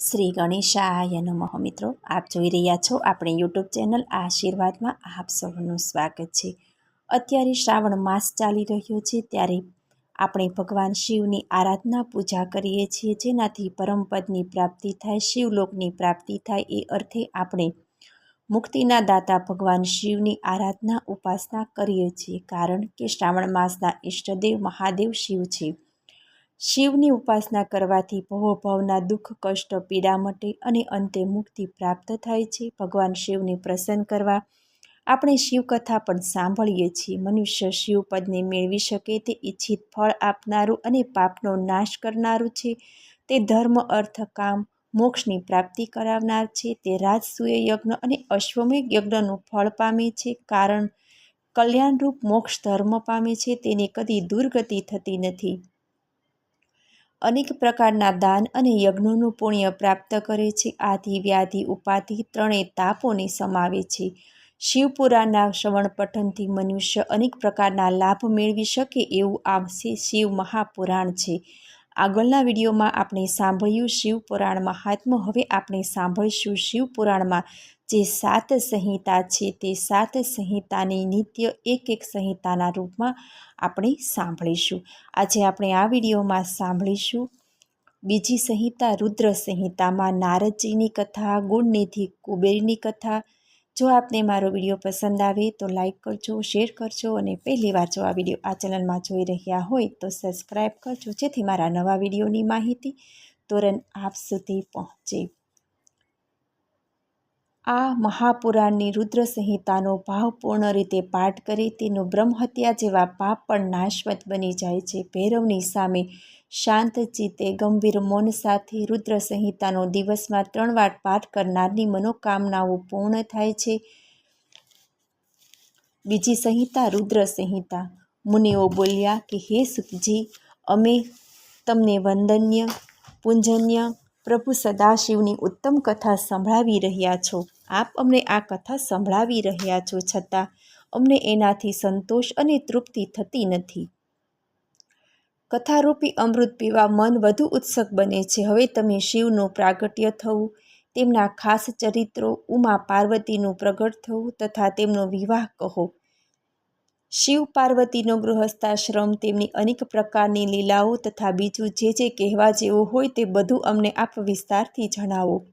શ્રી ગણેશાય નમઃ. મિત્રો, આપ જોઈ રહ્યા છો આપણે યુટ્યુબ ચેનલ આશીર્વાદમાં આપ સૌનું સ્વાગત છે. અત્યારે શ્રાવણ માસ ચાલી રહ્યો છે, ત્યારે આપણે ભગવાન શિવની આરાધના પૂજા કરીએ છીએ, જેનાથી પરમપદની પ્રાપ્તિ થાય, શિવલોકની પ્રાપ્તિ થાય, એ અર્થે આપણે મુક્તિના દાતા ભગવાન શિવની આરાધના ઉપાસના કરીએ છીએ. કારણ કે શ્રાવણ માસના ઈષ્ટદેવ મહાદેવ શિવ છે. શિવની ઉપાસના કરવાથી ભવભવના દુઃખ, કષ્ટ, પીડા મટે અને અંતે મુક્તિ પ્રાપ્ત થાય છે. ભગવાન શિવને પ્રસન્ન કરવા આપણે શિવકથા પણ સાંભળીએ છીએ. મનુષ્ય શિવપદને મેળવી શકે તે ઈચ્છિત ફળ આપનારું અને પાપનો નાશ કરનારું છે. તે ધર્મ, અર્થ, કામ, મોક્ષની પ્રાપ્તિ કરાવનાર છે. તે રાજસૂય યજ્ઞ અને અશ્વમેઘ યજ્ઞનું ફળ પામે છે. કારણ કલ્યાણરૂપ મોક્ષ ધર્મ પામે છે. તેને કદી દુર્ગતિ થતી નથી. અનેક પ્રકારના દાન અને યજ્ઞોનું પુણ્ય પ્રાપ્ત કરે છે. આદિ વ્યાધિ, ઉપાધિ ત્રણેય તાપોને સમાવે છે. શિવપુરાણના શ્રવણ પઠનથી મનુષ્ય અનેક પ્રકારના લાભ મેળવી શકે એવું આ શિવ મહાપુરાણ છે. આગળના વિડીયોમાં આપણે સાંભળ્યું શિવપુરાણ મહાત્મ હવે આપણે સાંભળીશું શિવપુરાણમાં જે સાત સંહિતા છે તે સાત સંહિતાની નિત્ય એક એક સંહિતાના રૂપમાં આપણે સાંભળીશું. આજે આપણે આ વિડીયોમાં સાંભળીશું બીજી સંહિતા રુદ્ર સંહિતામાં નારદજીની કથા, ગુણનિધિ કુબેરની કથા. જો આપને મારો વીડિયો પસંદ આવે તો લાઈક કરજો, શેર કરજો અને પહેલી વાર જો આ વીડિયો આ ચેનલમાં જોઈ રહ્યા હોય તો સબસ્ક્રાઈબ કરજો, જેથી મારા નવા વિડીયોની માહિતી તુરંત આપ સુધી પહોંચે. આ મહાપુરાણની રુદ્ર સંહિતાનો ભાવપૂર્ણ રીતે પાઠ કરે તેનું બ્રહ્મહત્યા જેવા પાપ પણ નાશવત બની જાય છે. ભૈરવની સામે શાંત ચિત્તે ગંભીર મૌન સાથે રુદ્ર સંહિતાનો દિવસમાં ત્રણ વાર પાઠ કરનારની મનોકામનાઓ પૂર્ણ થાય છે. બીજી સંહિતા રુદ્ર સંહિતા મુનિઓ બોલ્યા કે, હે સુખજી, અમે તમને વંદન્ય, પૂંજન્ય, પ્રભુ સદાશિવની ઉત્તમ કથા સંભળાવી રહ્યા છો. આપ અમને આ કથા સંભળાવી રહ્યા છો છતાં અમને એનાથી સંતોષ અને તૃપ્તિ થતી નથી. કથારૂપી અમૃત પીવા મન વધુ ઉત્સુક બને છે. હવે તમે શિવનું પ્રાગટ્ય થવું, તેમના ખાસ ચરિત્રો ઉમા પાર્વતીનું પ્રગટ થવું તથા તેમનો વિવાહ કહો. શિવ પાર્વતીનો ગૃહસ્થાશ્રમ, તેમની અનેક પ્રકારની લીલાઓ તથા બીજું જે જે કહેવા જેવું હોય તે બધું અમને આપ વિસ્તારથી જણાવો.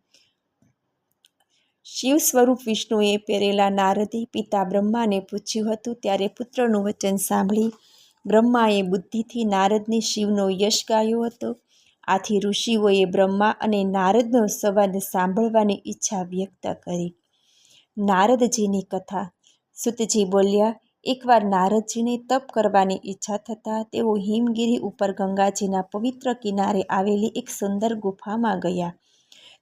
શિવ સ્વરૂપ વિષ્ણુએ પહેરેલા નારદે પિતા બ્રહ્માને પૂછ્યું હતું, ત્યારે પુત્રનું વચન સાંભળી બ્રહ્માએ બુદ્ધિથી નારદને શિવનો યશ ગાયો હતો. આથી ઋષિઓએ બ્રહ્મા અને નારદનો સંવાદ સાંભળવાની ઈચ્છા વ્યક્ત કરી. નારદજીની કથા સુતજી બોલ્યા, એકવાર નારદજીને તપ કરવાની ઈચ્છા થતાં તેઓ હિમગીરી ઉપર ગંગાજીના પવિત્ર કિનારે આવેલી એક સુંદર ગુફામાં ગયા.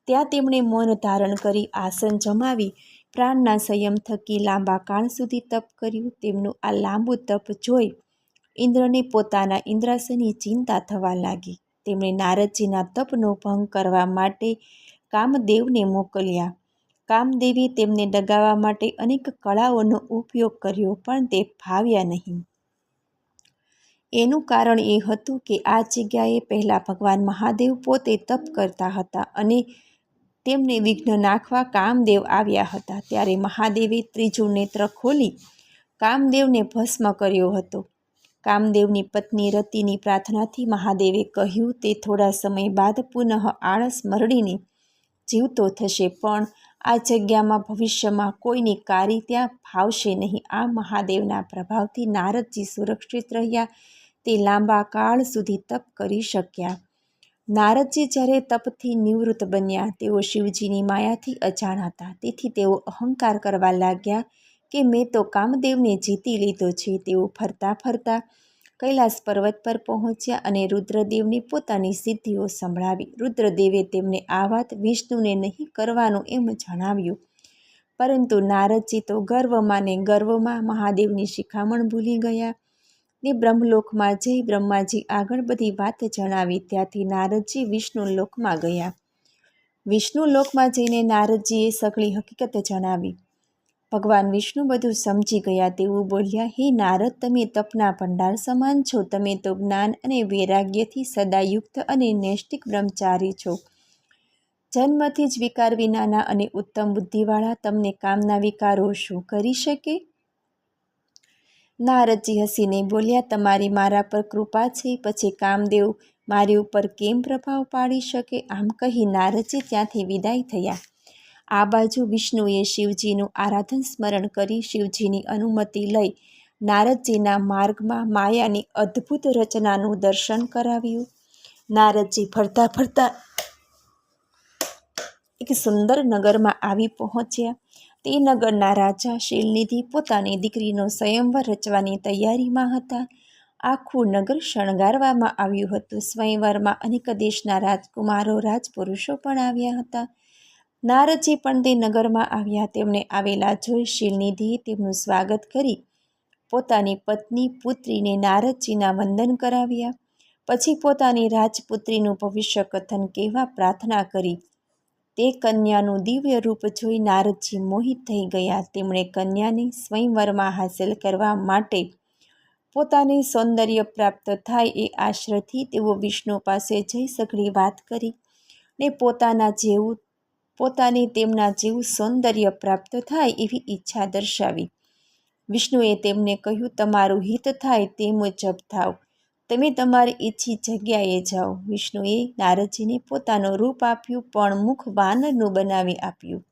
ત્યાં તેમણે મૌન ધારણ કરી, આસન જમાવી, પ્રાણના સંયમ થકી લાંબા કાળ સુધી તપ કર્યું. તેમનું આ લાંબુ તપ જોઈ ઇન્દ્રને પોતાના ઇન્દ્રાસની ચિંતા થવા લાગી. તેમણે નારદજીના તપનો ભંગ કરવા માટે કામદેવને મોકલ્યા. કામદેવી તેમને ડગાવવા માટે અનેક કળાઓનો ઉપયોગ કર્યો, પણ તે ભાવ્યા નહીં. એનું કારણ એ હતું કે આ જગ્યાએ પહેલાં ભગવાન મહાદેવ પોતે તપ કરતા હતા અને તેમને વિઘ્ન નાખવા કામદેવ આવ્યા હતા. ત્યારે મહાદેવે ત્રીજું નેત્ર ખોલી કામદેવને ભસ્મ કર્યો હતો. કામદેવની પત્ની રતિની પ્રાર્થનાથી મહાદેવે કહ્યું, તે થોડા સમય બાદ પુનઃ આળસ મરડીને જીવતો થશે, પણ આ જગ્યામાં ભવિષ્યમાં કોઈની કારી ત્યાં ફાવશે નહીં. આ મહાદેવના પ્રભાવથી નારદજી સુરક્ષિત રહ્યા. તે લાંબા કાળ સુધી તપ કરી શક્યા. નારદજી જ્યારે તપથી નિવૃત્ત બન્યા, તેઓ શિવજીની માયાથી અજાણ હતા. તેથી તેઓ અહંકાર કરવા લાગ્યા કે મેં તો કામદેવને જીતી લીધો છે. તેઓ ફરતા ફરતા કૈલાસ પર્વત પર પહોંચ્યા અને રુદ્રદેવને પોતાની સિદ્ધિઓ સંભળાવી. રુદ્રદેવે તેમને આ વાત વિષ્ણુને નહીં કરવાનું એમ જણાવ્યું. પરંતુ નારદજી તો ગર્વમાં ને ગર્વમાં મહાદેવની શિખામણ ભૂલી ગયા. ને બ્રહ્મલોકમાં જઈ બ્રહ્માજી આગળ બધી વાત જણાવી. ત્યાંથી નારદજી વિષ્ણુ લોકમાં ગયા. વિષ્ણુ લોકમાં જઈને નારદજીએ સગળી હકીકત જણાવી. ભગવાન વિષ્ણુ બધું સમજી ગયા. તેવું બોલ્યા, હે નારદ, તમે તપના ભંડાર સમાન છો. તમે તો જ્ઞાન અને વૈરાગ્યથી સદાયુક્ત અને નૈષ્ટિક બ્રહ્મચારી છો. જન્મથી જ વિકાર વિનાના અને ઉત્તમ બુદ્ધિવાળા તમને કામના વિકારો શું કરી શકે? નારદજી હસીને બોલ્યા, તમારી મારા પર કૃપા છે, પછી કામદેવ મારી ઉપર કેમ પ્રભાવ પાડી શકે? આમ કહી નારદજી ત્યાંથી વિદાય થયા. આ બાજુ વિષ્ણુએ શિવજીનું આરાધન સ્મરણ કરી શિવજીની અનુમતિ લઈ નારદજીના માર્ગમાં માયાની અદ્ભુત રચનાનું દર્શન કરાવ્યું. નારદજી ફરતા ફરતા એક સુંદર નગરમાં આવી પહોંચ્યા. તે નગરના રાજા શીલનિધિ પોતાની દીકરીનો સ્વયંવર રચવાની તૈયારીમાં હતા. આખું નગર શણગારવામાં આવ્યું હતું. સ્વયંવરમાં અનેક દેશના રાજકુમારો, રાજપુરુષો પણ આવ્યા હતા. નારદજી પણ તે નગરમાં આવ્યા. તેમણે આવેલા જોઈ શીલનિધિએ તેમનું સ્વાગત કરી પોતાની પત્ની પુત્રીને નારદજીના વંદન કરાવ્યા. પછી પોતાની રાજપુત્રીનું ભવિષ્ય કથન કહેવા પ્રાર્થના કરી. તે કન્યાનું દિવ્ય રૂપ જોઈ નારદજી મોહિત થઈ ગયા. તેમણે કન્યાને સ્વયંવરમાં હાંસલ કરવા માટે પોતાને સૌંદર્ય પ્રાપ્ત થાય એ આશ્રયથી તેઓ વિષ્ણુ પાસે જઈ સઘળી વાત કરી ને પોતાના જેવું, પોતાને તેમના જેવું સૌંદર્ય પ્રાપ્ત થાય એવી ઈચ્છા દર્શાવી. વિષ્ણુએ તેમને કહ્યું, તમારું હિત થાય તે મુજબ થાવ. તમે તમારી ઈચ્છી જગ્યાએ જાઓ. વિષ્ણુએ નારદજીને પોતાનું રૂપ આપ્યું, પણ મુખ વાનરનું બનાવી આપ્યું.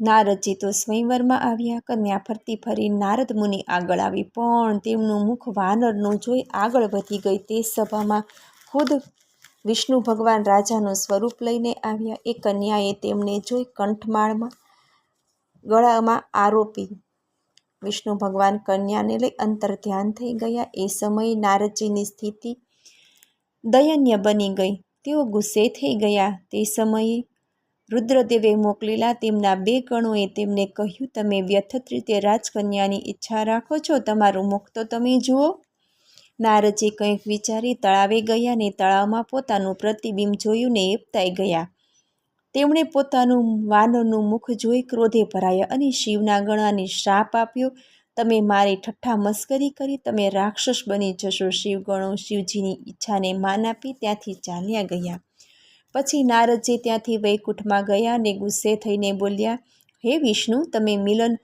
નારદજી તો સ્વયંવરમાં આવ્યા, કન્યા ફરતી ફરી નારદ મુનિ આગળ આવી, પણ તેમનું મુખ વાનરનું જોઈ આગળ વધી ગઈ. તે સભામાં ખુદ વિષ્ણુ ભગવાન રાજાનું સ્વરૂપ લઈને આવ્યા. એ કન્યાએ તેમને જોઈ કંઠમાળમાં, ગળામાં આરોપી વિષ્ણુ ભગવાન કન્યાને લઈ અંતર ધ્યાન થઈ ગયા. એ સમયે નારદજીની સ્થિતિ દયનીય બની ગઈ. તેઓ ગુસ્સે થઈ ગયા. તે સમયે રુદ્રદેવે મોકલેલા તેમના બે ગણોએ તેમને કહ્યું, તમે વ્યથિત રીતે રાજકન્યાની ઈચ્છા રાખો છો. તમારું મુખ તો તમે જુઓ. નારજી કંઈક વિચારી તળાવે ગયા ને તળાવમાં પોતાનું પ્રતિબિંબ જોયું ને એપતાઈ ગયા. તેમણે પોતાનું વાનરનું મુખ જોઈ ક્રોધે ભરાયા અને શિવના ગણાને શ્રાપ આપ્યો, તમે મારી ઠઠ્ઠા મસ્કરી કરી, તમે રાક્ષસ બની જશો. શિવગણો શિવજીની ઈચ્છાને માન આપી ત્યાંથી ચાલ્યા ગયા. પછી નારદજી ત્યાંથી વૈકુંઠમાં ગયા ને ગુસ્સે થઈને બોલ્યા, હે વિષ્ણુ, તમે મિલન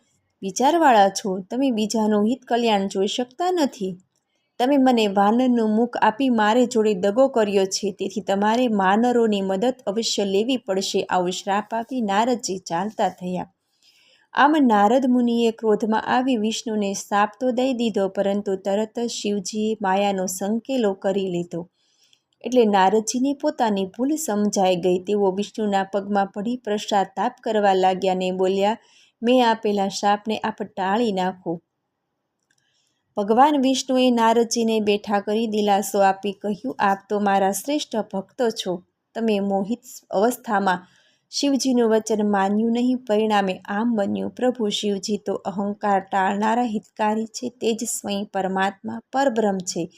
વિચારવાળા છો. તમે બીજાનું હિત કલ્યાણ જોઈ શકતા નથી. તમે મને વાનરનું મુખ આપી મારે જોડે દગો કર્યો છે, તેથી તમારે માનરોની મદદ અવશ્ય લેવી પડશે, આવો શ્રાપ આપી નારદજી ચાલતા થયા. આમ નારદ મુનિએ ક્રોધમાં આવી વિષ્ણુને શાપ તો દઈ દીધો, પરંતુ તરત જ શિવજીએ માયાનો સંકેલો કરી લીધો. એટલે નારદજીને પોતાની ભૂલ સમજાઈ ગઈ. તેઓ વિષ્ણુના પગમાં પડી તાપ કરવા લાગ્યા ને બોલ્યા, મેં આપેલા શાપને આપ ટાળી નાખો. ભગવાન વિષ્ણુએ નારદજીને બેઠા કરી દિલાસો આપી કહ્યું, આપ તો મારા શ્રેષ્ઠ ભક્તો છો. તમે મોહિત અવસ્થામાં શિવજીનું વચન માન્યું નહીં, પરિણામે આમ બન્યું. પ્રભુ શિવજી તો અહંકાર ટાળનારા હિતકારી છે, તે જ સ્વયં પરમાત્મા પરબ્રહ્મ છે.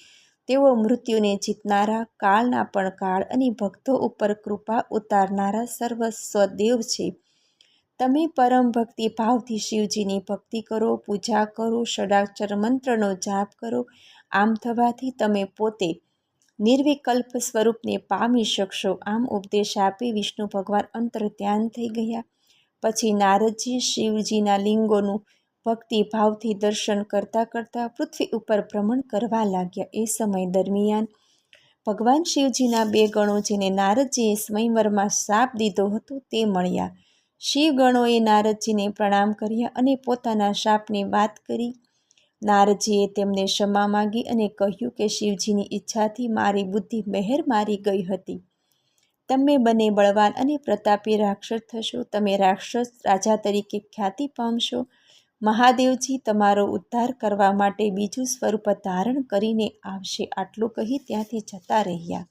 તેઓ મૃત્યુને જીતનારા, કાળના પણ કાળ અને ભક્તો ઉપર કૃપા ઉતારનારા સર્વ સ્વદેવ છે. તમે પરમ ભક્તિ ભાવથી શિવજીની ભક્તિ કરો, પૂજા કરો, ષડાક્ષર મંત્રનો જાપ કરો. આમ થવાથી તમે પોતે નિર્વિકલ્પ સ્વરૂપને પામી શકશો. આમ ઉપદેશ આપી વિષ્ણુ ભગવાન અંતર ધ્યાન થઈ ગયા. પછી નારદજી શિવજીના લિંગોનું ભક્તિ ભાવથી દર્શન કરતાં કરતાં પૃથ્વી ઉપર ભ્રમણ કરવા લાગ્યા. એ સમય દરમિયાન ભગવાન શિવજીના બે ગણો જેને નારદજીએ સ્વયંવરમાં શાપ દીધો હતો તે મળ્યા. શિવગણોએ નારદજીને પ્રણામ કર્યા અને પોતાના શાપની વાત કરી. નારદજીએ તેમને ક્ષમા માગી અને કહ્યું કે શિવજીની ઈચ્છાથી મારી બુદ્ધિ મહેર મારી ગઈ હતી. તમે બંને બળવાન અને પ્રતાપી રાક્ષસ થશો. તમે રાક્ષસ રાજા તરીકે ખ્યાતિ પામશો. મહાદેવજી તમારો ઉદ્ધાર કરવા માટે બીજું સ્વરૂપ ધારણ કરીને આવશે. આટલું કહી ત્યાંથી જતા રહ્યા.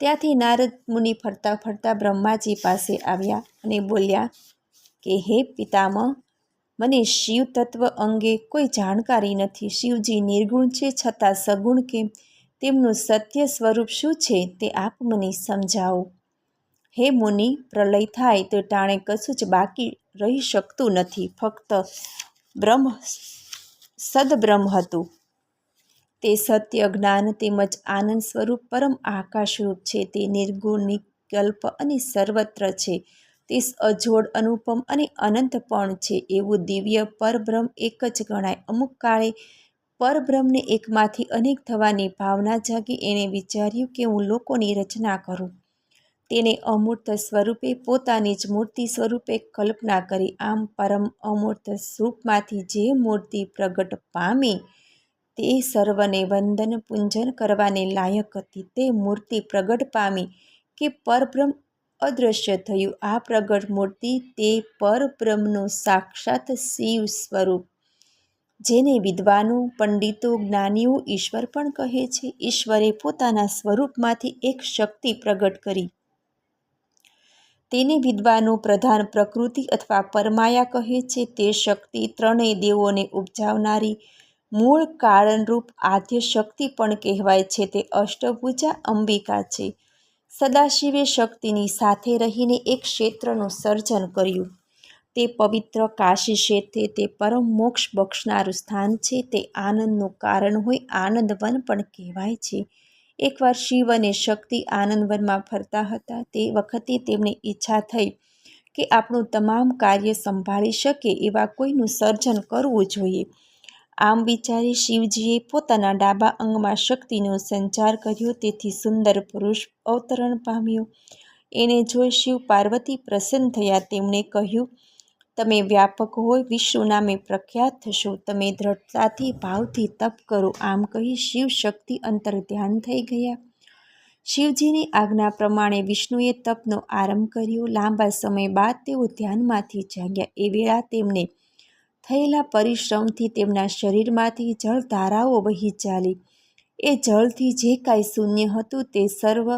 ત્યાંથી નારદ મુનિ ફરતા ફરતા બ્રહ્માજી પાસે આવ્યા અને બોલ્યા, કે હે પિતામહ, મને શિવ તત્વ અંગે કોઈ જાણકારી નથી. શિવજી નિર્ગુણ છે છતાં સગુણ કેમ? તેમનું સત્ય સ્વરૂપ શું છે તે આપ મને સમજાવો. હે મુનિ, પ્રલય થાય તો ટાણે કશું જ બાકી રહી શકતું નથી. ફક્ત બ્રહ્મ, સદબ્રહ્મ હતું. તે સત્ય, જ્ઞાન તેમજ આનંદ સ્વરૂપ પરમ આકાશરૂપ છે. તે નિર્ગુણ, નિકલ્પ અને સર્વત્ર છે. તે અજોડ, અનુપમ અને અનંત પણ છે. એવું દિવ્ય પરબ્રહ્મ એક જ ગણાય. અમુક કાળે પરબ્રહ્મને એકમાંથી અનેક થવાની ભાવના જાગી. એણે વિચાર્યું કે હું લોકોની રચના કરું. તેને અમૂર્ત સ્વરૂપે, પોતાની જ મૂર્તિ સ્વરૂપે કલ્પના કરી. આમ પરમ અમૂર્ત સ્વરૂપમાંથી જે મૂર્તિ પ્રગટ પામી તે સર્વને વંદન પૂંજન કરવાને લાયક હતી. તે મૂર્તિ પ્રગટ પામી કે પરબ્રહ્મ અદૃશ્ય થયું. આ પ્રગટ મૂર્તિ તે પરબ્રહ્મનું સાક્ષાત શિવ સ્વરૂપ, જેને વિદ્વાનો, પંડિતો, જ્ઞાનીઓ ઈશ્વર પણ કહે છે. ઈશ્વરે પોતાના સ્વરૂપમાંથી એક શક્તિ પ્રગટ કરી. તેને વિદ્વાનો પ્રધાન પ્રકૃતિ અથવા પરમાયા કહે છે. તે શક્તિ ત્રણેય દેવોને ઉપજાવનારી મૂળ કારણરૂપ આદ્ય શક્તિ પણ કહેવાય છે તે અષ્ટભુજા અંબિકા છે. સદાશિવે શક્તિની સાથે રહીને એક ક્ષેત્રનું સર્જન કર્યું. તે પવિત્ર કાશી ક્ષેત્રે તે પરમ મોક્ષ બક્ષનારું સ્થાન છે. તે આનંદનું કારણ હોય આનંદવન પણ કહેવાય છે. એકવાર શિવ અને શક્તિ આનંદવનમાં ફરતા હતા તે વખતે તેમને ઈચ્છા થઈ કે આપણું તમામ કાર્ય સંભાળી શકે એવા કોઈનું સર્જન કરવું જોઈએ. આમ વિચારી શિવજીએ પોતાના ડાબા અંગમાં શક્તિનો સંચાર કર્યો, તેથી સુંદર પુરુષ અવતરણ પામ્યો. એને જોઈ શિવ પાર્વતી પ્રસન્ન થયા. તેમણે કહ્યું, તમે વ્યાપક હોય વિશ્વ નામે પ્રખ્યાત થશો. તમે દ્રઢતાથી, ભાવથી તપ કરો. આમ કહી શિવ શક્તિ અંતર ધ્યાન થઈ ગયા. શિવજીની આજ્ઞા પ્રમાણે વિષ્ણુએ તપનો આરંભ કર્યો. લાંબા સમય બાદ તેઓ ધ્યાનમાંથી જાગ્યા. એ વેળા તેમને થયેલા પરિશ્રમથી તેમના શરીરમાંથી જળધારાઓ વહી ચાલી. એ જળથી જે કાંઈ શૂન્ય હતું તે સર્વ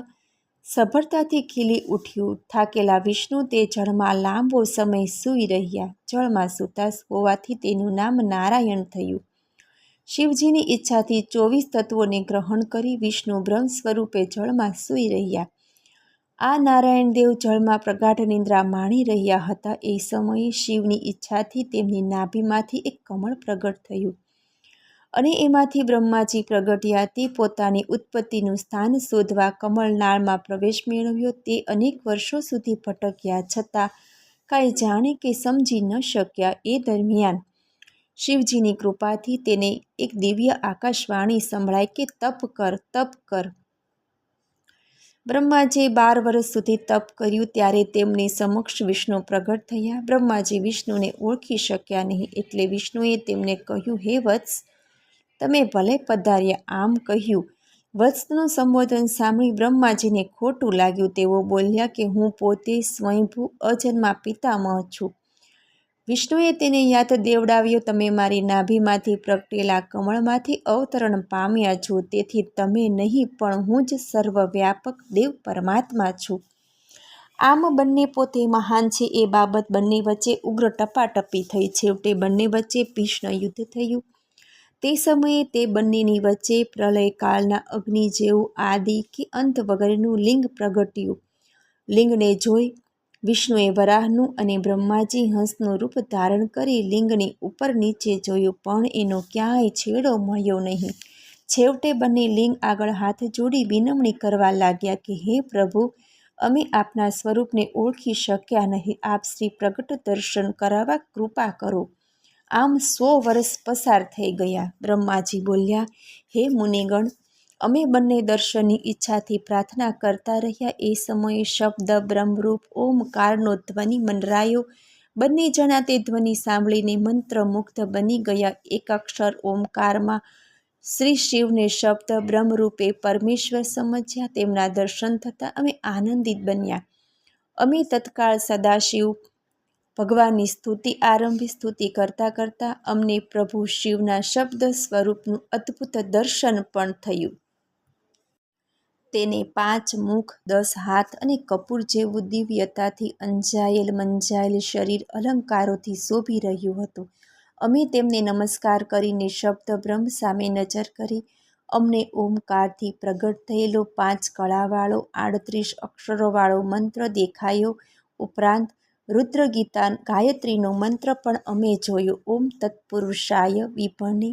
સફળતાથી ખીલી ઉઠ્યું. થાકેલા વિષ્ણુ તે જળમાં લાંબો સમય સૂઈ રહ્યા. જળમાં સૂતા હોવાથી તેનું નામ નારાયણ થયું. શિવજીની ઈચ્છાથી ચોવીસ તત્વોને ગ્રહણ કરી વિષ્ણુ બ્રહ્મ સ્વરૂપે જળમાં સૂઈ રહ્યા. આ નારાયણદેવ જળમાં પ્રગાઢ નિંદ્રા માણી રહ્યા હતા. એ સમયે શિવની ઈચ્છાથી તેમની નાભીમાંથી એક કમળ પ્રગટ થયું અને એમાંથી બ્રહ્માજી પ્રગટ્યા. તે પોતાની ઉત્પત્તિનું સ્થાન શોધવા કમળનાળમાં પ્રવેશ મેળવ્યો. તે અનેક વર્ષો સુધી ભટક્યા. છતાં કાંઈ જાણે કે સમજી ન શક્યા. એ દરમિયાન શિવજીની કૃપાથી તેને એક દિવ્ય આકાશવાણી સંભળાય કે તપ કર તપ કર. બ્રહ્માજીએ બાર વર્ષ સુધી તપ કર્યું ત્યારે તેમની સમક્ષ વિષ્ણુ પ્રગટ થયા. બ્રહ્માજી વિષ્ણુને ઓળખી શક્યા નહીં એટલે વિષ્ણુએ તેમને કહ્યું, હે વત્સ, તમે ભલે પધાર્યા આમ કહ્યું. વત્સનું સંબોધન સાંભળી બ્રહ્માજીને ખોટું લાગ્યું. તેઓ બોલ્યા કે, હું પોતે સ્વયંભૂ અજન્મા પિતામહ છું. વિષ્ણુએ તેને યાદ દેવડાવ્યો, તમે મારી નાભીમાંથી પ્રગટેલા કમળમાંથી અવતરણ પામ્યા છો, તેથી તમે નહીં, પણ હું જ સર્વવ્યાપક દેવ પરમાત્મા છું. આમ બંને પોતે મહાન છે, એ બાબત બંને વચ્ચે ઉગ્ર ટપાટપી થઈ. છેવટે બંને વચ્ચે ભીષ્ણ યુદ્ધ થયું. તે સમયે તે બંનેની વચ્ચે પ્રલયકાળના અગ્નિ જેવું આદિ કે અંત વગરનું લિંગ પ્રગટ્યું. લિંગને જોઈ વિષ્ણુએ વરાહનું અને બ્રહ્માજી હંસનું રૂપ ધારણ કરી લિંગની ઉપર નીચે જોયું, પણ એનો ક્યાંય છેડો મળ્યો નહીં. છેવટે બંને લિંગ આગળ હાથ જોડી વિનમણી કરવા લાગ્યા કે, હે પ્રભુ, અમે આપના સ્વરૂપને ઓળખી શક્યા નહીં. આપ શ્રી પ્રગટ દર્શન કરાવવા કૃપા કરો. આમ સો વર્ષ પસાર થઈ ગયા. બ્રહ્માજી બોલ્યા, હે મુનિગણ અમે બંને દર્શનની ઈચ્છાથી પ્રાર્થના કરતા રહ્યા. એ સમયે શબ્દ, બ્રહ્મરૂપ ઓમકારનો ધ્વનિ, મંડરાયો બંને જણા તે ધ્વનિ સાંભળીને મંત્રમુગ્ધ બની ગયા. એક અક્ષર ઓમકારમાં શ્રી શિવને શબ્દ, બ્રહ્મરૂપે પરમેશ્વર સમજ્યા. તેમના દર્શન થતાં અમે આનંદિત બન્યા. અમે તત્કાળ સદાશિવ ભગવાનની સ્તુતિ આરંભી. સ્તુતિ કરતાં કરતાં અમને પ્રભુ શિવના શબ્દ સ્વરૂપનું અદ્ભુત દર્શન પણ થયું. તેને પાંચ મુખ, દસ હાથ અને કપૂર જેવું દિવ્યતાથી અંજાયેલ મંજાયેલ શરીર અલંકારોથી શોભી રહ્યું હતું. અમે તેમને નમસ્કાર કરીને શબ્દ બ્રહ્મ સામે નજર કરી. અમને ઓમકારથી પ્રગટ થયેલો પાંચ કળાવાળો, આડત્રીસ અક્ષરોવાળો મંત્ર દેખાયો. ઉપરાંત રુદ્રગીતા ગાયત્રીનો મંત્ર પણ અમે જોયો. ઓમ તત્પુરુષાય વિભણે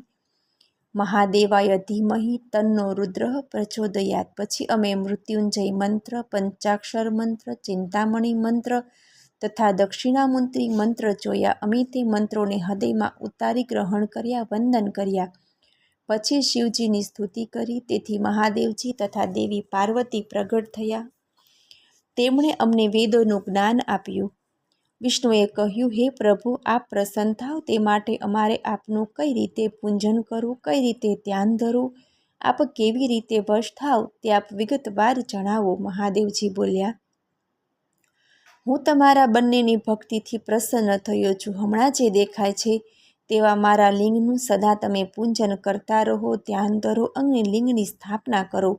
મહાદેવાય ધીમહી તન્નો રુદ્ર પ્રચોદયાત. પછી અમે મૃત્યુંજય મંત્ર, પંચાક્ષર મંત્ર, ચિંતામણી મંત્ર તથા દક્ષિણામૂર્તિ મંત્ર જોયા. અમે તે મંત્રોને હૃદયમાં ઉતારી ગ્રહણ કર્યા, વંદન કર્યા. પછી શિવજીની સ્તુતિ કરી, તેથી મહાદેવજી તથા દેવી પાર્વતી પ્રગટ થયા. તેમણે અમને વેદોનું જ્ઞાન આપ્યું. વિષ્ણુએ કહ્યું, હે પ્રભુ, આપ પ્રસન્ન થાવ. તે માટે અમારે આપનું કઈ રીતે પૂજન કરવું, કઈ રીતે ધ્યાન ધરવું? આપ કેવી રીતે વશ થાવ તે આપ વિગતવાર જણાવો. મહાદેવજી બોલ્યા, હું તમારા બંનેની ભક્તિથી પ્રસન્ન થયો છું. હમણાં જે દેખાય છે, તેવા મારા લિંગનું સદા તમે પૂજન કરતા રહો, ધ્યાન ધરો અને લિંગની સ્થાપના કરો.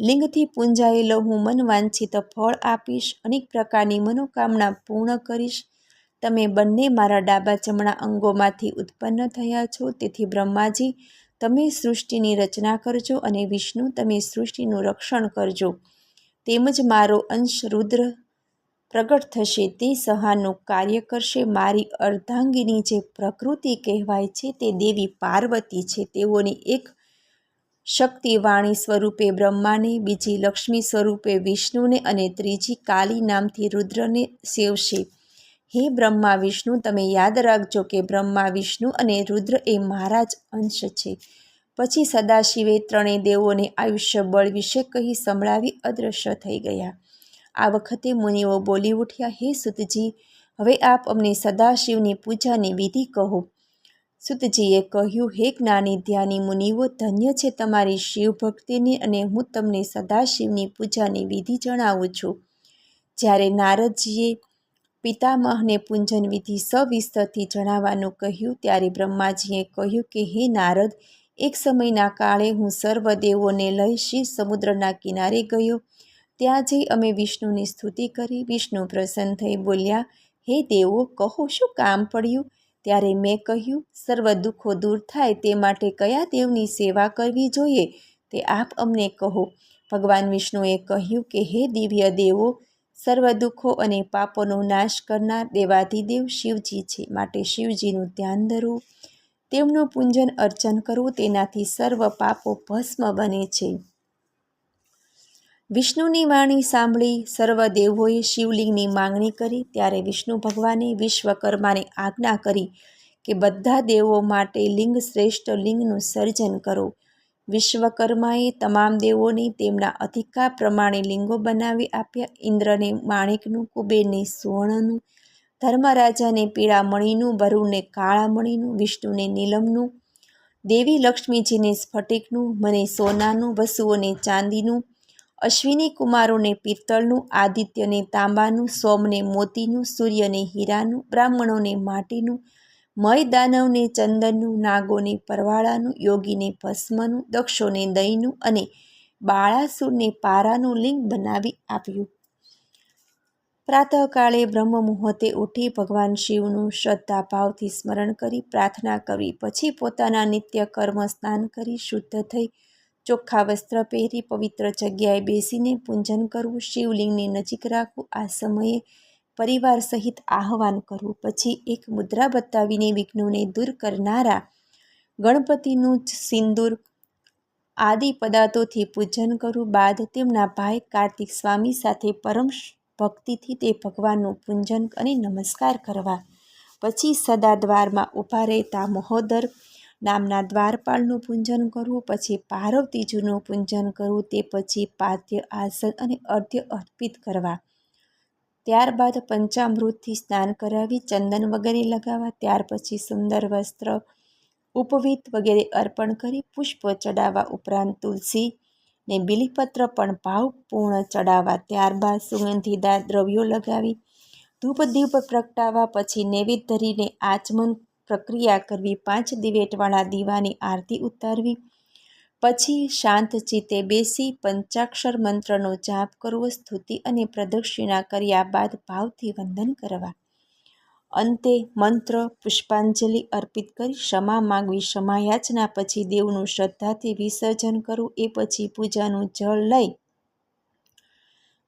લિંગથી પૂંજાયેલો હું મનવાંછિત ફળ આપીશ, અનેક પ્રકારની મનોકામના પૂર્ણ કરીશ. તમે બંને મારા ડાબા જમણા અંગોમાંથી ઉત્પન્ન થયા છો, તેથી બ્રહ્માજી, તમે સૃષ્ટિની રચના કરજો અને વિષ્ણુ, તમે સૃષ્ટિનું રક્ષણ કરજો. તેમજ મારો અંશ રુદ્ર પ્રગટ થશે, તે સહાનું કાર્ય કરશે. મારી અર્ધાંગીની જે પ્રકૃતિ કહેવાય છે, તે દેવી પાર્વતી છે. તેઓની એક શક્તિવાણી સ્વરૂપે બ્રહ્માને, બીજી લક્ષ્મી સ્વરૂપે વિષ્ણુને અને ત્રીજી કાલી નામથી રુદ્રને સેવશે. હે બ્રહ્મા વિષ્ણુ, તમે યાદ રાખજો કે બ્રહ્મા વિષ્ણુ અને રુદ્ર એ મહારાજ અંશ છે. પછી સદાશિવે ત્રણેય દેવોને આયુષ્ય બળ વિશે કહી સંભળાવી અદૃશ્ય થઈ ગયા. આ વખતે મુનિઓ બોલી ઉઠ્યા, હે સુતજી, હવે આપ અમને સદાશિવની પૂજાની વિધિ કહો. સુતજીએ કહ્યું, હે જ્ઞાની ધ્યાની મુનિઓ, ધન્ય છે તમારી શિવ ભક્તિની અને હું તમને સદાશિવની પૂજાની વિધિ જણાવું છું. જ્યારે નારદજીએ પિતામહને પૂંજન વિધિ સવિસ્તરથી જણાવવાનું કહ્યું, ત્યારે બ્રહ્માજીએ કહ્યું કે, હે નારદ, એક સમયના કાળે હું સર્વદેવોને લઈ શિવ સમુદ્રના કિનારે ગયો. ત્યાં જઈ અમે વિષ્ણુની સ્તુતિ કરી. વિષ્ણુ પ્રસન્ન થઈ બોલ્યા, હે દેવો, કહો, શું કામ પડ્યું? ત્યારે મેં કહ્યું, સર્વ દુઃખો દૂર થાય તે માટે કયા દેવની સેવા કરવી જોઈએ? તે આપ અમને કહો. ભગવાન વિષ્ણુએ કહ્યું કે, હે દિવ્ય દેવો, સર્વ દુઃખો અને પાપોનો નાશ કરનાર દેવાધિદેવ શિવજી છે. માટે શિવજીનું ધ્યાન ધરવું તેમનું પૂજન અર્ચન કરવું તેનાથી સર્વ પાપો ભસ્મ બને છે. વિષ્ણુની વાણી સાંભળી સર્વ દેવોએ શિવલિંગની માંગણી કરી. ત્યારે વિષ્ણુ ભગવાને વિશ્વકર્માને આજ્ઞા કરી કે બધા દેવો માટે લિંગ શ્રેષ્ઠ લિંગનું સર્જન કરો. વિશ્વકર્માએ તમામ દેવોને તેમના અધિકાર પ્રમાણે લિંગો બનાવી આપ્યા. ઇન્દ્રને, માણેકનું, કુબેરને, સુવર્ણનું, ધર્મરાજાને પીળા મણીનું વરુણને કાળા મણીનું વિષ્ણુને, નીલમનું, દેવી લક્ષ્મીજીને, સ્ફટિકનું, મને સોનાનું, વસુઓને, ચાંદીનું અશ્વિની કુમારોને પિત્તળનું, આદિત્યને તાંબાનું, સોમને મોતીનું, સૂર્યને હીરાનું, બ્રાહ્મણોને માટીનું મય દાનવને ચંદનનું, નાગોને પરવાળાનું, યોગીને ભસ્મનું, દક્ષોને દહીંનું અને બાળાસુરને પારાનું લિંગ બનાવી આપ્યું. પ્રાતઃકાળે બ્રહ્મ મુહૂર્તે ઉઠી ભગવાન શિવનું શ્રદ્ધાભાવથી સ્મરણ કરી પ્રાર્થના કરી. પછી પોતાના નિત્ય કર્મ સ્નાન કરી, શુદ્ધ થઈ ચોખ્ખા વસ્ત્ર પહેરી પવિત્ર જગ્યાએ બેસીને પૂજન કરવું, શિવલિંગની નજીક રાખવું, આ સમયે પરિવાર સહિત આહવાન કરવું, પછી એક મુદ્રા બતાવીને વિઘ્નોને દૂર કરનારા ગણપતિનું જ સિંદૂર આદિ પદાર્થોથી પૂજન કરવું બાદ તેમના ભાઈ કાર્તિક સ્વામી સાથે પરમ ભક્તિથી તે ભગવાનનું પૂજન અને નમસ્કાર કરવા. પછી સદા દ્વારમાં ઊભા રહેતા મહોદર નામના દ્વારપાળનું પૂજન કરવું, પછી પાર્વતીજીનું પૂજન કરવું, તે પછી પાદ્ય આસન અને અર્ધ્ય અર્પિત કરવા. ત્યારબાદ પંચામૃતથી સ્નાન કરાવી, ચંદન વગેરે લગાવવા, ત્યાર પછી સુંદર વસ્ત્ર, ઉપવીત વગેરે અર્પણ કરી, પુષ્પ ચડાવવા ઉપરાંત તુલસી ને બિલીપત્ર પણ ભાવપૂર્ણ ચડાવવા. ત્યારબાદ સુગંધીદાર દ્રવ્યો લગાવી ધૂપ દીપ પ્રગટાવવા, પછી નૈવેદ્ય ધરીને આચમન પ્રક્રિયા કરવી, પાંચ દિવેટવાળા દીવાની આરતી ઉતારવી. પછી શાંત ચિત્તે બેસી પંચાક્ષર મંત્રનો જાપ કરવો, સ્તુતિ અને પ્રદક્ષિણા કર્યા બાદ ભાવથી વંદન કરવા. અંતે મંત્ર, પુષ્પાંજલિ અર્પિત કરી ક્ષમા માગવી. ક્ષમાયાચના પછી દેવનું શ્રદ્ધાથી વિસર્જન કરવું એ પછી પૂજાનું જળ લઈ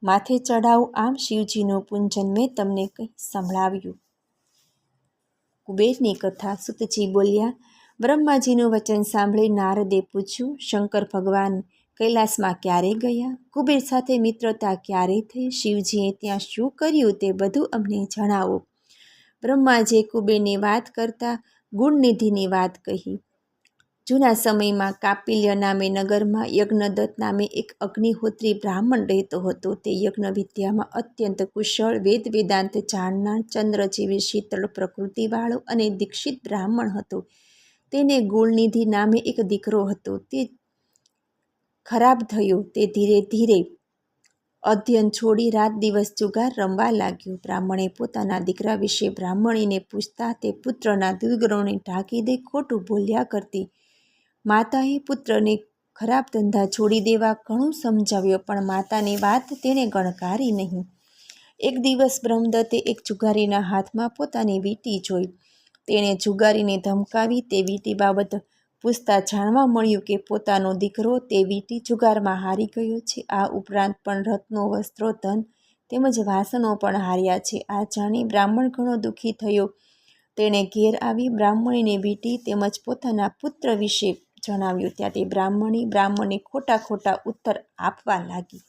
માથે ચઢાવું. આમ શિવજીનું પૂંજન મેં તમને કંઈ સંભળાવ્યું. કુબેરની કથા સુતજી બોલ્યા. બ્રહ્માજીનું વચન સાંભળી નારદે પૂછ્યું, શંકર ભગવાન, કૈલાસમાં ક્યારે ગયા? કુબેર સાથે મિત્રતા ક્યારે થઈ? શિવજીએ ત્યાં શું કર્યું તે બધું અમને જણાવો. બ્રહ્માજીએ કુબેરની વાત કરતા ગુણનિધિની વાત કહી. જૂના સમયમાં કાપિલ્ય નામે નગરમાં યજ્ઞદત્ત નામે એક અગ્નિહોત્રી બ્રાહ્મણ રહેતો હતો. તે યજ્ઞ વિદ્યામાં અત્યંત કુશળ વેદ વેદાંત જાણનાર ચંદ્ર જેવી શીતળ પ્રકૃતિવાળો અને દીક્ષિત બ્રાહ્મણ હતો. તેને ગુણનિધિ નામે એક દીકરો હતો. તે ખરાબ થયો. તે ધીરે ધીરે અધ્યયન છોડી રાત દિવસ જુગાર રમવા લાગ્યો. બ્રાહ્મણે પોતાના દીકરા વિશે બ્રાહ્મણીને પૂછતા તે પુત્રના દુર્ગુણોને ઢાંકી દે ખોટું બોલ્યા કરતી. માતાએ પુત્રને ખરાબ ધંધા છોડી દેવા ઘણું સમજાવ્યો, પણ માતાની વાત તેને ગણકારી નહીં. એક દિવસ બ્રહ્મદત્તે એક જુગારીના હાથમાં પોતાની વીંટી જોઈ. તેણે જુગારીને ધમકાવી, તે વીંટી બાબત પૂછતા જાણવા મળ્યું કે પોતાનો દીકરો તે વીંટી જુગારમાં હારી ગયો છે. આ ઉપરાંત પણ રત્નો, વસ્ત્રો, ધન તેમજ વાસણો પણ હાર્યા છે. આ જાણી બ્રાહ્મણ ઘણો દુઃખી થયો. તેણે ઘેર આવી બ્રાહ્મણીને વીંટી તેમજ પોતાના પુત્ર વિશે જણાવ્યું ત્યાં તે બ્રાહ્મણી બ્રાહ્મણને ખોટા ખોટા ઉત્તર આપવા લાગી.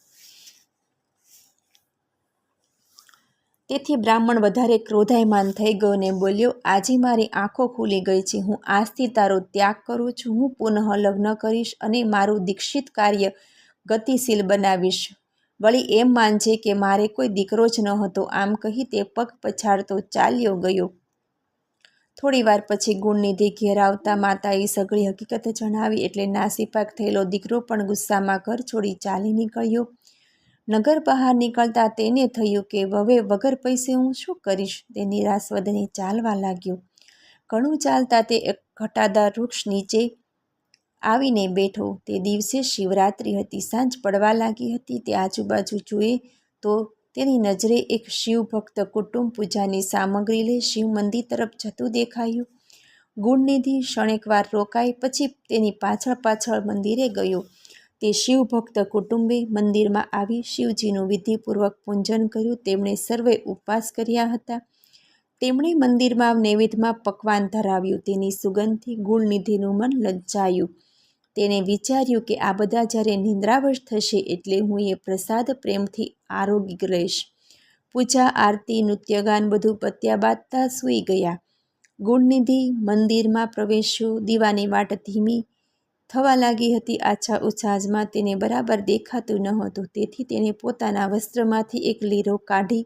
તેથી બ્રાહ્મણ વધારે ક્રોધાયમાન થઈ ગયો ને બોલ્યો, આજે મારી આંખો ખુલી ગઈ છે. હું આજથી તારો ત્યાગ કરું છું. હું પુનઃ લગ્ન કરીશ અને મારું દીક્ષિત કાર્ય ગતિશીલ બનાવીશ. વળી એમ માનજે કે મારે કોઈ દીકરો જ ન હતો. આમ કહી તે પગ પછાડતો ચાલ્યો ગયો. થોડી વાર પછી ગુણનિધિ ઘેર આવતા માતાએ સઘળી હકીકત જણાવી એટલે નાસીપાક થયેલો દીકરો પણ ગુસ્સામાં ઘર છોડી ચાલી નીકળ્યો. નગર બહાર નીકળતા તેને થયું કે હવે વગર પૈસે હું શું કરીશ? તે નિરાશવદને ચાલવા લાગ્યો. ઘણું ચાલતા તે એક ઘટાદાર વૃક્ષ નીચે આવીને બેઠો. તે દિવસે શિવરાત્રિ હતી, સાંજ પડવા લાગી હતી. તે આજુબાજુ જુએ તો તેની નજરે એક શિવ ભક્ત કુટુંબ પૂજાની સામગ્રી લઈ શિવ મંદિર તરફ જતું દેખાયું. ગુણનિધિ ક્ષણેકવાર રોકાઈ પછી તેની પાછળ પાછળ મંદિરે ગયો. તે શિવભક્ત કુટુંબે મંદિરમાં આવી શિવજીનું વિધિપૂર્વક પૂજન કર્યું. તેમણે સર્વે ઉપવાસ કર્યા હતા. તેમણે મંદિરમાં નૈવેદ્યમાં પકવાન ધરાવ્યું. તેની સુગંધથી ગુણનિધિનું મન લજ્જાયું. તેને વિચાર્યું કે આ બધા જ્યારે નિંદ્રાવશ થશે એટલે હું એ પ્રસાદ પ્રેમથી આરોગી લઈશ પૂજા, આરતી, નૃત્યગાન બધું પત્યા બાંધતા સૂઈ ગયા. ગુણનિધિ મંદિરમાં પ્રવેશ્યો, દીવાની વાટ ધીમી થવા લાગી હતી. આછા ઉછાજમાં તેને બરાબર દેખાતું ન હતું. તેથી તેણે પોતાના વસ્ત્રમાંથી એક લીરો કાઢી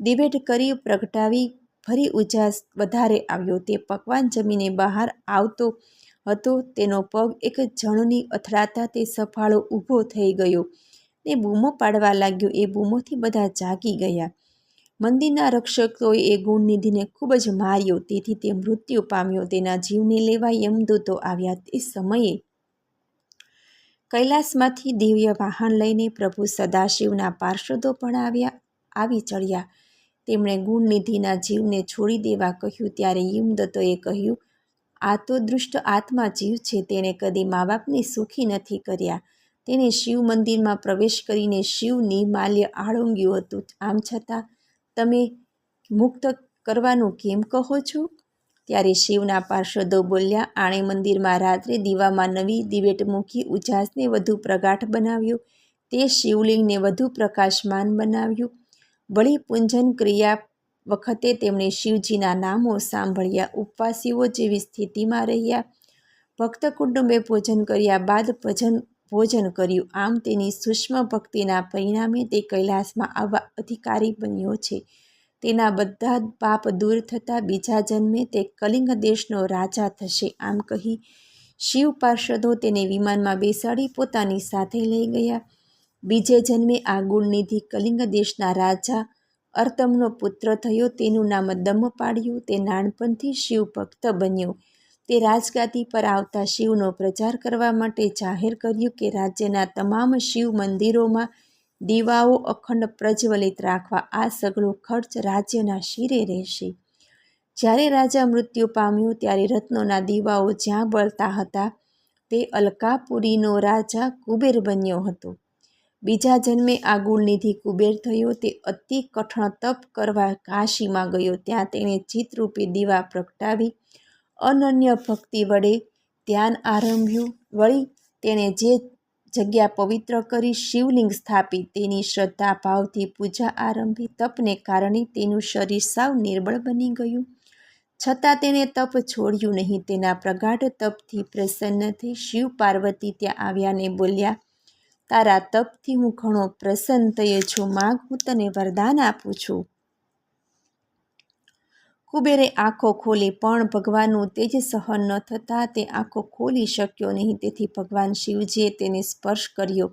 દિવેટ કરી પ્રગટાવી. ફરી ઉજાસ વધારે આવ્યો. તે પકવાન જમીને બહાર આવતો હતો. તેનો પગ એક જણની અથડાતા તે સફાળો ઊભો થઈ ગયો. ને બૂમો પાડવા લાગ્યો. એ બૂમોથી બધા જાગી ગયા. મંદિરના રક્ષકોએ એ ગુણનિધિને ખૂબ જ માર્યો. તેથી તે મૃત્યુ પામ્યો. તેના જીવને લેવા યમદૂતો આવ્યા તે સમયે. કૈલાસમાંથી દિવ્ય વાહન લઈને પ્રભુ સદાશિવના પાર્ષદો પણ આવ્યા, આવી ચડ્યા. તેમણે ગુણનિધિના જીવને છોડી દેવા કહ્યું. ત્યારે યમદત્તોએ કહ્યું આ તો દુષ્ટ આત્મા જીવ છે, તેણે કદી મા બાપને સુખી નથી કર્યા. તેણે શિવ મંદિરમાં પ્રવેશ કરીને શિવની માલ્ય આળોગ્યું હતું. આમ છતાં, તમે મુક્ત કરવાનું કેમ કહો છો? ત્યારે શિવના પાર્ષદો બોલ્યા, આણે મંદિરમાં રાત્રે દીવામાં નવી દિવેટ મૂકી ઉજાસને વધુ પ્રગાઢ બનાવ્યો. તે શિવલિંગને વધુ પ્રકાશમાન બનાવ્યું. વળી પૂંજન ક્રિયા વખતે તેમણે શિવજીના નામો સાંભળ્યા, ઉપવાસીઓ જેવી સ્થિતિમાં રહ્યા. ભક્ત કુટુંબે ભોજન કર્યા બાદ ભજન, ભોજન કર્યું. આમ તેની સૂક્ષ્મ ભક્તિના પરિણામે તે કૈલાસમાં આવવા અધિકારી બન્યો છે. તેના બધા પાપ દૂર થતાં બીજા જન્મે તે કલિંગ દેશનો રાજા થશે, આમ કહી શિવ પાર્ષદો તેને વિમાનમાં બેસાડી પોતાની સાથે લઈ ગયા. બીજે જન્મે આ ગુણનિધિ કલિંગ દેશના રાજા અર્તમનો પુત્ર થયો, તેનું નામ દમ પાડ્યું તે નાનપણથી શિવ ભક્ત બન્યો. તે રાજગાદી પર આવતા શિવનો પ્રચાર કરવા માટે જાહેર કર્યું કે રાજ્યના તમામ શિવ મંદિરોમાં દીવાઓ અખંડ પ્રજ્વલિત રાખવા આ સગળો ખર્ચ રાજ્યના શિરે રહેશે. જ્યારે રાજા મૃત્યુ પામ્યો, ત્યારે રત્નોના દીવાઓ જ્યાં બળતા હતા, તે અલકાપુરીનો રાજા કુબેર બન્યો હતો. બીજા જન્મે આ ગુણનિધિ કુબેર થયો તે અતિ કઠણ તપ કરવા કાશીમાં ગયો. ત્યાં તેણે ચિત્તરૂપી દીવા પ્રગટાવી. અનન્ય ભક્તિ વડે ધ્યાન આરંભ્યું. વળી તેણે જે જગ્યા પવિત્ર કરી શિવલિંગ સ્થાપી તેની શ્રદ્ધા ભાવથી પૂજા આરંભી. તપને કારણે તેનું શરીર સાવ નિર્બળ બની ગયું. છતાં તેણે તપ છોડ્યું નહીં. તેના પ્રગાઢ તપથી પ્રસન્ન થઈ શિવ પાર્વતી ત્યાં આવ્યા ને બોલ્યા તારા તપથી હું ઘણો પ્રસન્ન થયો છું. માગ હું તને વરદાન આપું છું. કુબેરે આંખો ખોલી, પણ ભગવાનનું તેજ સહન ન થતાં તે આંખો ખોલી શક્યો નહીં. તેથી ભગવાન શિવજીએ તેને સ્પર્શ કર્યો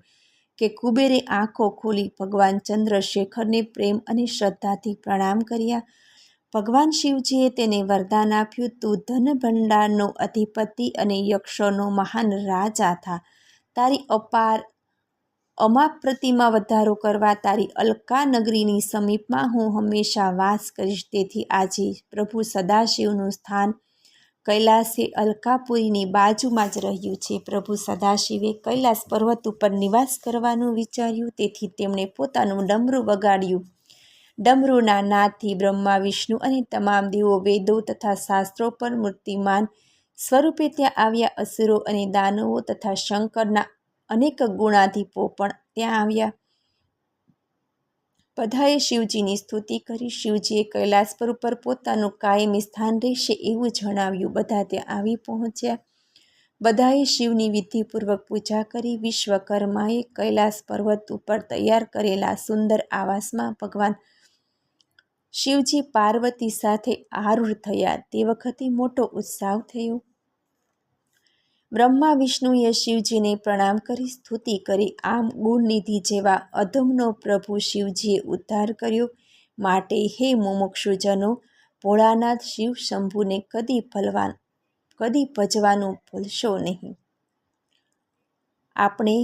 કે કુબેરે આંખો ખોલી ભગવાન ચંદ્રશેખરને પ્રેમ અને શ્રદ્ધાથી પ્રણામ કર્યા. ભગવાન શિવજીએ તેને વરદાન આપ્યું. તું ધન ભંડારનો અધિપતિ અને યક્ષોનો મહાન રાજા થા. તારી અપાર અમાપ પ્રતિમાં વધારો કરવા તારી અલકા નગરીની સમીપમાં હું હંમેશા વાસ કરીશ. તેથી આજે પ્રભુ સદાશિવનું સ્થાન કૈલાસે અલકાપુરીની બાજુમાં જ રહ્યું છે. પ્રભુ સદાશિવે કૈલાસ પર્વત ઉપર નિવાસ કરવાનું વિચાર્યું. તેથી તેમણે પોતાનું ડમરું વગાડ્યું. ડમરૂના નાદથી બ્રહ્મા, વિષ્ણુ અને તમામ દેવો, વેદો તથા શાસ્ત્રો પર મૂર્તિમાન સ્વરૂપે ત્યાં આવ્યા અસુરો અને દાનવો તથા શંકરના અનેક ગુણાધિપો પણ ત્યાં આવ્યા. બધાએ શિવજીની સ્તુતિ કરી. શિવજીએ કૈલાસ પર ઉપર પોતાનું કાયમી સ્થાન રહેશે એવું જણાવ્યું. બધા ત્યાં આવી પહોંચ્યા. બધાએ શિવની વિધિપૂર્વક પૂજા કરી. વિશ્વકર્માએ કૈલાસ પર્વત ઉપર તૈયાર કરેલા સુંદર આવાસમાં ભગવાન શિવજી પાર્વતી સાથે આરૂઢ થયા. તે વખતે મોટો ઉત્સાહ થયો. બ્રહ્મા, વિષ્ણુએ શિવજીને પ્રણામ કરી, સ્તુતિ કરી. આમ ગુણનિધિ જેવા અધમનો પ્રભુ શિવજીએ ઉદ્ધાર કર્યો. માટે હે મુમુક્ષુજનો, ભોળાનાથ શિવ શંભુને કદી ભલવાન, કદી ભજવાનું ભૂલશો નહીં. આપણે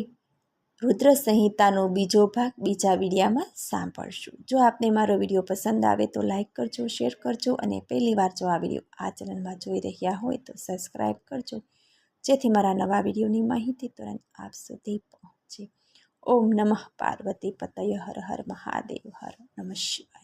રુદ્ર સંહિતાનો બીજો ભાગ બીજા વિડીયામાં સાંભળશું. જો આપને મારો વીડિયો પસંદ આવે તો લાઈક કરજો, શેર કરજો અને પહેલી વાર જો આ વીડિયો આ ચેનલમાં જોઈ રહ્યા હોય તો સબસ્ક્રાઈબ કરજો. જેથી મારા નવા વિડીયોની માહિતી તુરંત આપ સુધી પહોંચે ઓમ નમઃ પાર્વતી પતય હર હર મહાદેવ હર નમઃ શિવાય.